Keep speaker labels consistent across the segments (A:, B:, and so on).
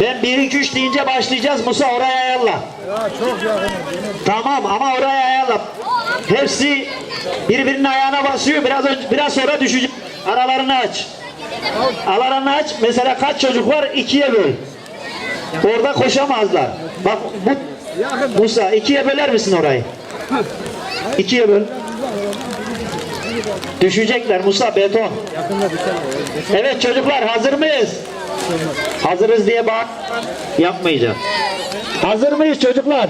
A: Ben 1 2 3 deyince başlayacağız. Musa oraya ayarla. Tamam ama oraya ayarla. Hepsi birbirinin ayağına basıyor. Biraz önce, biraz sonra düşecek. Aralarını aç. Aralarını aç. Mesela kaç çocuk var? İkiye böl. Orada koşamazlar. Bak bu. Musa ikiye böler misin orayı? İkiye böl. Düşecekler Musa beton. Evet çocuklar hazır mıyız? Hazırız diye bak yapmayacağım. Hazır mıyız çocuklar?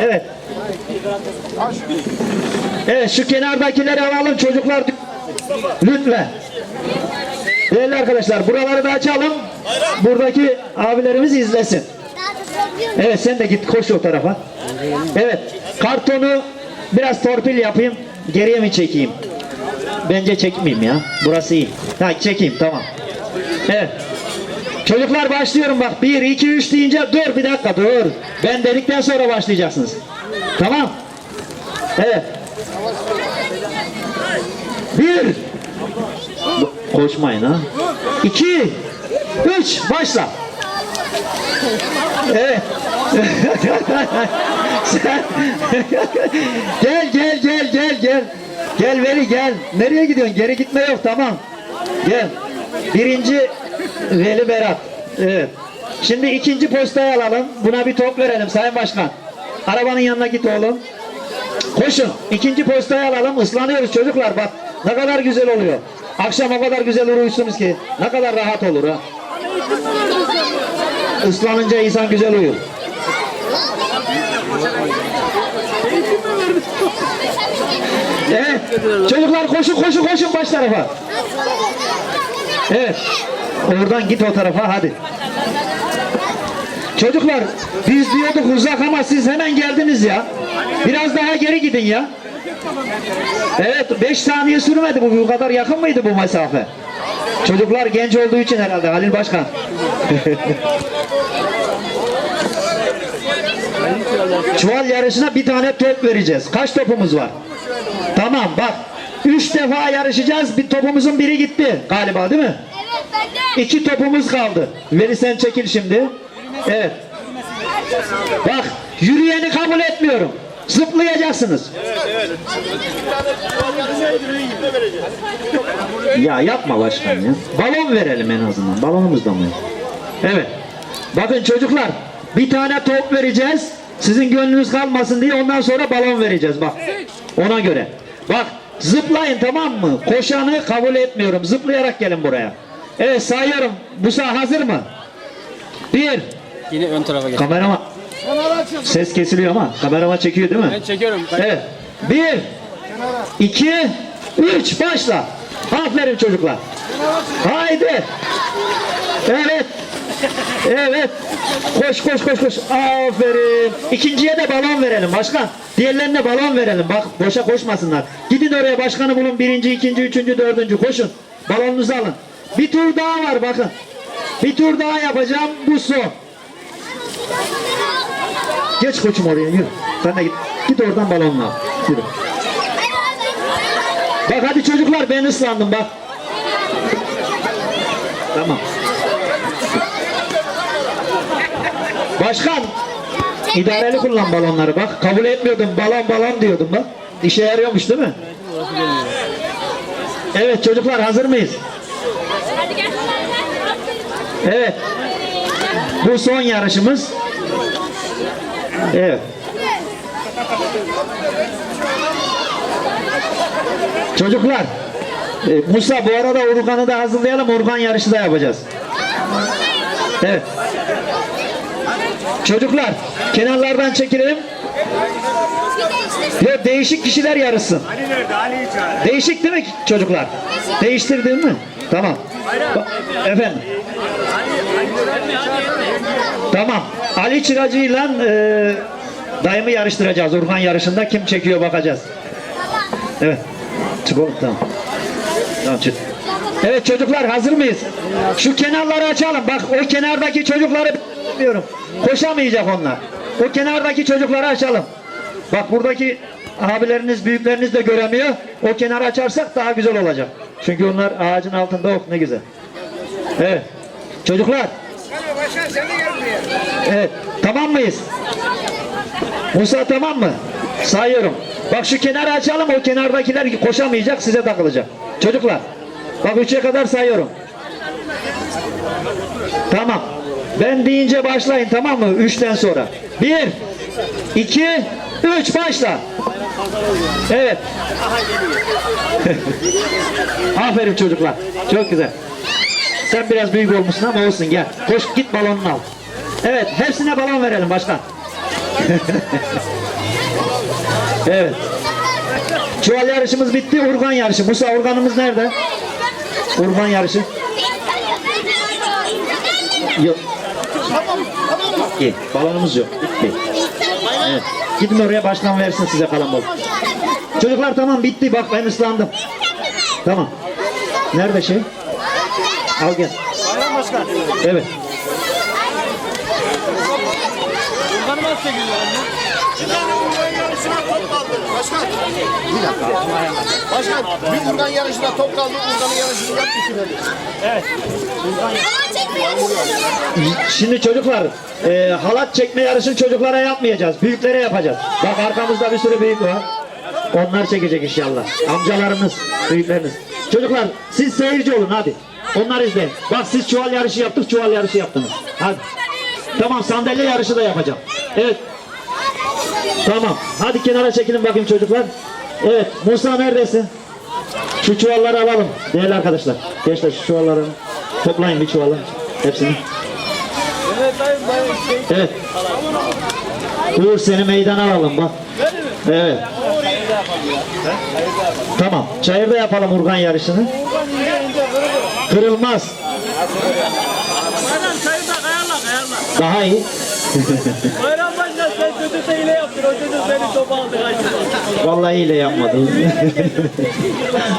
A: Evet. Evet şu kenardakileri alalım çocuklar. Lütfen. Değerli arkadaşlar buraları da açalım. Buradaki abilerimiz izlesin. Evet sen de git koş o tarafa. Evet kartonu biraz torpil yapayım. Geriye mi çekeyim? Bence çekmeyeyim ya. Burası iyi. Ha çekeyim tamam. Evet. Çocuklar başlıyorum bak. 1, 2, 3 deyince dur bir dakika dur. Ben dedikten sonra başlayacaksınız. Tamam. Evet. Bir. Koşmayın ha. İki. Üç. Başla. Evet. Gel gel gel gel gel. Gel Veli gel. Nereye gidiyorsun? Geri gitme yok tamam. Gel. Birinci Veli Berat. Evet. Şimdi ikinci postayı alalım. Buna bir top verelim Sayın Başkan. Arabanın yanına git oğlum. Koşun. İkinci postayı alalım. Islanıyoruz çocuklar bak. Ne kadar güzel oluyor. Akşam o kadar güzel uyursunuz ki. Ne kadar rahat olur ha. Islanınca insan güzel uyur. Evet. Çocuklar koşun koşun koşun baş tarafa. Evet. Oradan git o tarafa hadi. Çocuklar biz diyorduk uzak ama siz hemen geldiniz ya. Biraz daha geri gidin ya. Evet 5 saniye sürmedi bu. Bu kadar yakın mıydı bu mesafe? Çocuklar genç olduğu için herhalde Halil Başkan. Çuval yarışına bir tane top vereceğiz. Kaç topumuz var? Tamam bak. Üç defa yarışacağız. Bir topumuzun biri gitti galiba değil mi?
B: Evet bende.
A: İki topumuz kaldı. Veli sen çekil şimdi. Evet. Bak yürüyeni kabul etmiyorum. Zıplayacaksınız. Ya yapma başkan ya. Balon verelim en azından. Balonumuz da mı? Evet. Bakın çocuklar bir tane top vereceğiz. Sizin gönlünüz kalmasın diye ondan sonra balon vereceğiz bak. Ona göre. Bak zıplayın tamam mı? Koşanı kabul etmiyorum. Zıplayarak gelin buraya. Evet sayıyorum. Musa hazır mı? Bir.
C: Yine ön tarafa gel.
A: Kamerama ses kesiliyor ama kamerama çekiyor değil mi?
C: Ben çekiyorum.
A: Evet. Bir, iki, üç, başla. Aferin çocuklar. Haydi. Evet. Evet. Koş koş koş koş. Aferin. İkinciye de balon verelim başkan. Diğerlerine balon verelim. Bak boşa koşmasınlar. Gidin oraya başkanı bulun. Birinci, ikinci, üçüncü, dördüncü. Koşun. Balonunuzu alın. Bir tur daha var bakın. Bir tur daha yapacağım. Bu son. Geç koçum oraya yürü. Sen de git. Git oradan balonla al. Yürü. Bak hadi çocuklar ben ıslandım bak. Tamam. Başkan idareli kullan balonları bak. Kabul etmiyordum balon balon diyordum bak. İşe yarıyormuş değil mi? Evet çocuklar hazır mıyız? Evet. Bu son yarışımız. Evet. Çocuklar, e, Musa bu arada Urgan'ı da hazırlayalım. Urgan yarışı da yapacağız. Evet. Çocuklar, kenarlardan çekilelim. Yok değişik kişiler
D: çağır.
A: Değişik değil mi çocuklar? Değiştirdin mi? Tamam. Efendim. Tamam. Ali Çıracı'yla e, dayımı yarıştıracağız. Urhan yarışında kim çekiyor bakacağız. Evet. Çık tamam. Tamam çık. Evet çocuklar hazır mıyız? Şu kenarları açalım. Bak o kenardaki çocukları bilmiyorum. Koşamayacak onlar. O kenardaki çocukları açalım. Bak buradaki abileriniz, büyükleriniz de göremiyor. O kenarı açarsak daha güzel olacak. Çünkü onlar ağacın altında ok ne güzel. Evet. Çocuklar.
D: Başkan.
A: Evet. Tamam mıyız? Musa tamam mı? Sayıyorum. Bak şu kenarı açalım. O kenardakiler koşamayacak. Size takılacak. Çocuklar. Bak üçe kadar sayıyorum. Tamam. Ben deyince başlayın tamam mı? Üçten sonra. Bir, iki, üç başla. Evet. Aferin çocuklar. Çok güzel. Sen biraz büyük olmuşsun ama olsun gel. Koş git balonunu al. Evet hepsine balon verelim başkan. evet. Çuval yarışımız bitti. Urgan yarışı. Musa urganımız nerede? Urgan yarışı. Yok. Bitti. Balonumuz yok. Bitti. Evet. Gidin oraya başkan versin size kalan balon. Çocuklar tamam bitti. Bak ben ıslandım. Tamam. Nerede şey? Al gel.
D: Bayram başkan.
A: Evet.
D: Kurbanı nasıl anne? Bir tane kurban yarışına top kaldı. Başkan. Bir dakika. Başkan bir kurban yarışına top kaldı. Kurbanın yarışını yap bitirelim.
A: Şimdi çocuklar e, halat çekme yarışını çocuklara yapmayacağız. Büyüklere yapacağız. Bak arkamızda bir sürü büyük var. Onlar çekecek inşallah. Amcalarımız, büyükleriniz. Çocuklar siz seyirci olun hadi. Onlar izleyin. Bak siz çuval yarışı yaptık, çuval yarışı yaptınız. Hadi. Tamam sandalye yarışı da yapacağım. Evet. Tamam. Hadi kenara çekilin bakayım çocuklar. Evet. Musa neredesin? Şu çuvalları alalım değerli arkadaşlar. Gençler şu çuvalları toplayın bir çuvala. Hepsini.
D: Evet.
A: Uğur seni meydana alalım bak. Evet. Tamam. Çayırda yapalım urgan yarışını. Kırılmaz. Daha iyi.
D: Bayram da hile yaptın. O çocuk seni topa aldı.
A: Vallahi ile yapmadı.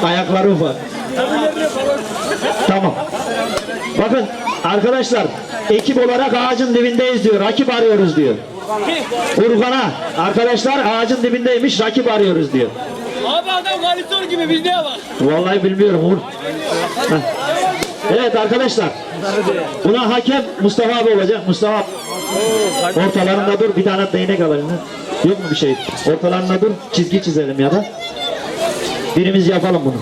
A: Ayakları ufak. Tamam. Bakın arkadaşlar ekip olarak ağacın dibindeyiz diyor. Rakip arıyoruz diyor. Urgan'a arkadaşlar ağacın dibindeymiş rakip arıyoruz diyor.
D: Abi adam koalisyon gibi biz neye bak.
A: Vallahi bilmiyorum. Heh. Evet arkadaşlar. Buna hakem Mustafa abi olacak. Mustafa ortalarında dur. Bir tane değnek al eline. Yok mu bir şey? Ortalarında dur. Çizgi çizelim ya da. Birimiz yapalım bunu.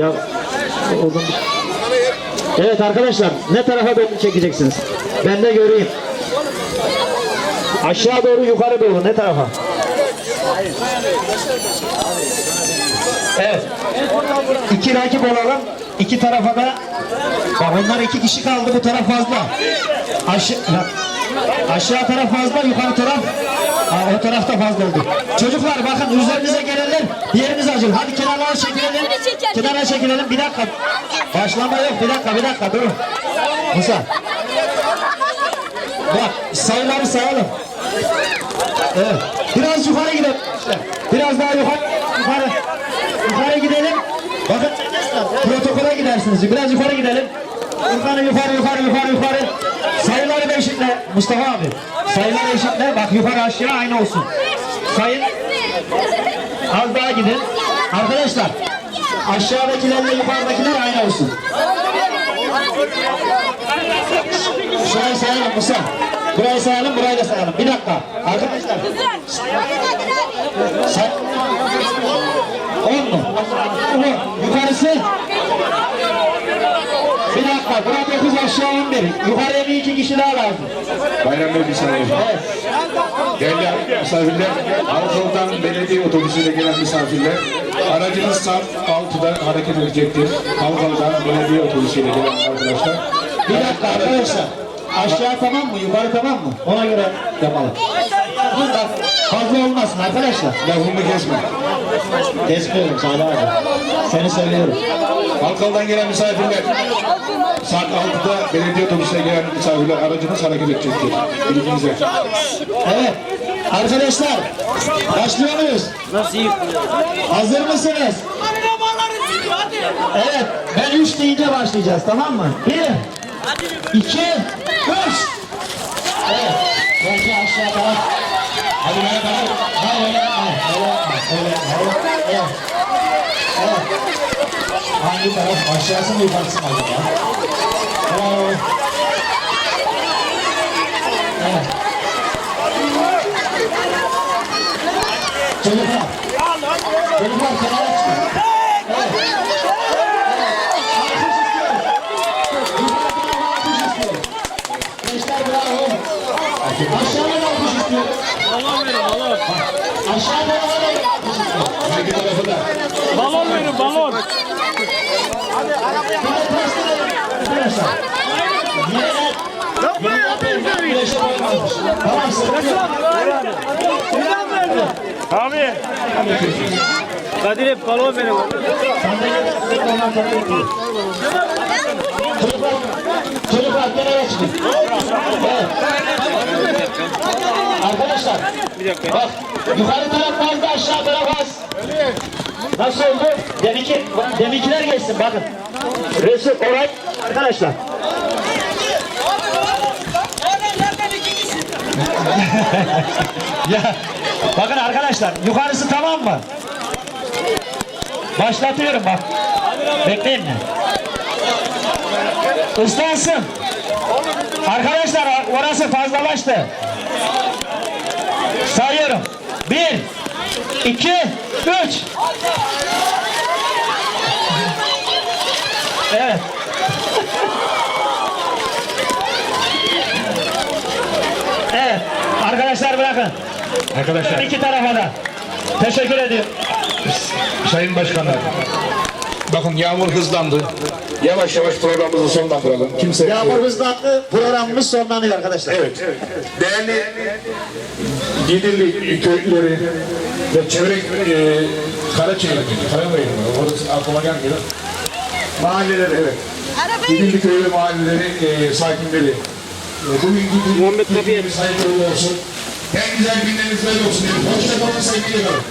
A: Ya bir- Evet arkadaşlar ne tarafa doğru çekeceksiniz? Ben de göreyim. Aşağı doğru yukarı doğru ne tarafa? Evet. İki rakip olalım. İki tarafa da bak onlar iki kişi kaldı bu taraf fazla. Aşağı, aşağı taraf fazla yukarı taraf Aa, o tarafta fazla oldu. Çocuklar bakın üzerinize gelenler diğeriniz acil. Hadi kenarlara çekilelim. Kenara çekilelim. Bir dakika. Başlama yok. Bir dakika bir dakika durun. Musa. Bak sayıları sayalım. Evet. Biraz yukarı gidelim. Biraz daha yukarı. Yukarı. Protokola gidersiniz. Biraz yukarı gidelim. Yukarı yukarı yukarı yukarı yukarı. Sayıları eşitle Mustafa abi. Sayıları eşitle. Bak yukarı aşağı aynı olsun. Sayın. Az daha gidin. Arkadaşlar aşağıdakilerle yukarıdakiler aynı olsun. Şurayı sayalım Musa. Burayı sayalım, burayı da sayalım. Bir dakika. Arkadaşlar. Say. On mu? On. Yukarısı. Bir dakika. Burada dokuz aşağı on bir. Yukarıya bir iki kişi daha lazım.
C: Bayram Bey bir saniye.
A: Evet.
C: Değerli misafirler, Anadolu'dan belediye otobüsüyle gelen misafirler, aracınız saat 6'da hareket edecektir. Kalkalı'dan belediye otobüsüyle gelen arkadaşlar.
A: Bir dakika arkadaşlar. Aşağı tamam mı? Yukarı tamam mı? Ona göre yapalım. Bunda fazla olmasın arkadaşlar.
C: Lafımı kesme.
A: Kesmiyorum Salih abi. Seni seviyorum.
C: Kalkalı'dan gelen misafirler, saat 6'da belediye otobüsüyle gelen misafirler, aracınız hareket edecektir. Bilginize.
A: Evet. Arkadaşlar başlıyor muyuz?
D: Nasıl?
A: Hazır mısınız? Evet. Ben üç deyince başlayacağız tamam mı? Bir, iki, üç. Evet. Belki aşağıda. Hadi böyle böyle. Hayır öyle yapma. Öyle yapma. Öyle yapma. Evet. Evet.
C: Hangi taraf? Aşağısı mı yukarısı mı acaba? Bravo. Evet. Çocuklar. Çocuklar kenara çıkın. Evet. Evet. Alkış istiyorum. İstiyorum. Gençler bravo. Aşağıdan alkış istiyorum. Aşağıdan?
E: Balon verin balon.
C: Arkadaşlar. Yine Tamam sıkıntı yok.
E: Abi. Kadir hep balon verin.
C: Sandalye ondan sonra bekliyor. Çocuklar, çocuklar kenara çıkın. Evet. Arkadaşlar, bak yukarı taraf fazla aşağı taraf az.
A: Nasıl oldu? Deminki, deminkiler geçsin bakın. Resul Oray arkadaşlar. ya bakın arkadaşlar yukarısı tamam mı? Başlatıyorum bak. Bekleyin mi? Islansın. Arkadaşlar orası fazlalaştı. Sayıyorum. Bir, iki, üç. Evet. Evet. Arkadaşlar bırakın.
C: Arkadaşlar,
A: İki tarafa da. Teşekkür ediyorum.
C: Sayın Başkanlar. Bakın yağmur hızlandı. Yavaş yavaş programımızı sonlandıralım. Kimse...
A: Yağmur hızlandı. Programımız sonlanıyor arkadaşlar.
C: Evet. Değerli Gidirli köylüleri ve çevre e, Karaçayır mıydı? Karabayır mı? Orası aklıma gelmiyor. Mahalleler evet. Gidirli köyü ve mahalleleri e, sakinleri. E, bugün
E: Muhammed Tabi'ye.
C: hayırlı olsun. En güzel günleriniz böyle olsun. Hoşçakalın sevgiyle kalın.